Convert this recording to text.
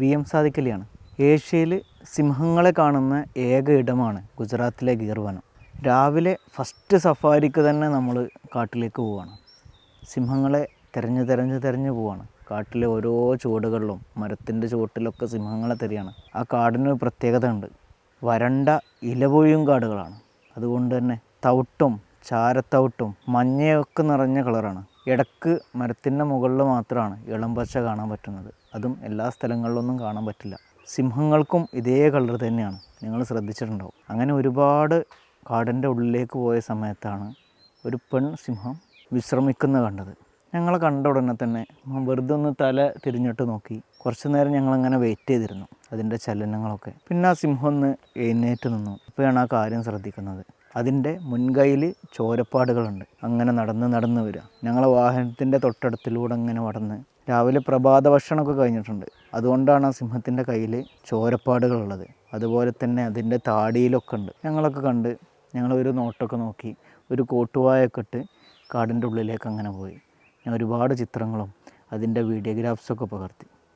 V M സാദിക്കലിയാണ് ഏഷ്യയിൽ സിംഹങ്ങളെ കാണുന്ന ഏക ഇടമാണ് ഗുജറാത്തിലെ ഗീർവനം. രാവിലെ ഫസ്റ്റ് സഫാരിക്ക് തന്നെ നമ്മൾ കാട്ടിലേക്ക് പോവുകയാണ് സിംഹങ്ങളെ തിരഞ്ഞ് തിരഞ്ഞ് തിരഞ്ഞ് പോവാണ്. കാട്ടിലെ ഓരോ ചുവടുകളിലും മരത്തിന്റെ ചുവട്ടിലൊക്കെ സിംഹങ്ങളെ തിരയാണ് ആ കാടിന് പ്രത്യേകത ഉണ്ട് വരണ്ട ഇലപൊഴിയും കാടുകളാണ്. അതുകൊണ്ട് തന്നെ തവിട്ടും ചാരത്തവിട്ടും മഞ്ഞയൊക്കെ നിറഞ്ഞ കളറാണ് ഇടയ്ക്ക് മരത്തിന്റെ മുകളിൽ മാത്രമാണ് ഇളം പച്ച കാണാൻ പറ്റുന്നത്. അതും എല്ലാ സ്ഥലങ്ങളിലൊന്നും കാണാൻ പറ്റില്ല. സിംഹങ്ങൾക്കും ഇതേ കളർ തന്നെയാണ്. നിങ്ങൾ ശ്രദ്ധിച്ചിട്ടുണ്ടാവും. അങ്ങനെ ഒരുപാട് കാടിന്റെ ഉള്ളിലേക്ക് പോയ സമയത്താണ് ഒരു പെൺ സിംഹം വിശ്രമിക്കുന്നത് കണ്ടത്. ഞങ്ങൾ കണ്ട ഉടനെ തന്നെ വെറുതെ ഒന്ന് തല തിരിഞ്ഞിട്ട് നോക്കി. കുറച്ച് നേരം ഞങ്ങളങ്ങനെ വെയിറ്റ് ചെയ്തിരുന്നു. അതിന്റെ ചലനങ്ങളൊക്കെ. പിന്നെ ആ സിംഹം ഒന്ന് എഴുന്നേറ്റ് നിന്നു. ഇപ്പോഴാണ് ആ കാര്യം ശ്രദ്ധിക്കുന്നത്. അതിന്റെ മുൻകൈയിൽ ചോരപ്പാടുകളുണ്ട്. അങ്ങനെ നടന്ന് നടന്ന് വരിക. ഞങ്ങളെ വാഹനത്തിന്റെ തൊട്ടടുത്തിലൂടെ അങ്ങനെ നടന്ന് രാവിലെ പ്രഭാത ഭക്ഷണമൊക്കെ കഴിഞ്ഞിട്ടുണ്ട്. അതുകൊണ്ടാണ് ആ സിംഹത്തിന്റെ കയ്യിൽ ചോരപ്പാടുകളുള്ളത്. അതുപോലെ തന്നെ അതിന്റെ താടിയിലൊക്കെ ഉണ്ട്. ഞങ്ങളൊക്കെ കണ്ട് ഞങ്ങൾ ഒരു നോട്ടൊക്കെ നോക്കി ഒരു കോട്ടുവായൊക്കെ ഇട്ട് കാടിന്റെ ഉള്ളിലേക്ക് അങ്ങനെ പോയി. ഞാൻ ഒരുപാട് ചിത്രങ്ങളും അതിന്റെ വീഡിയോഗ്രാഫ്സൊക്കെ പകർത്തി.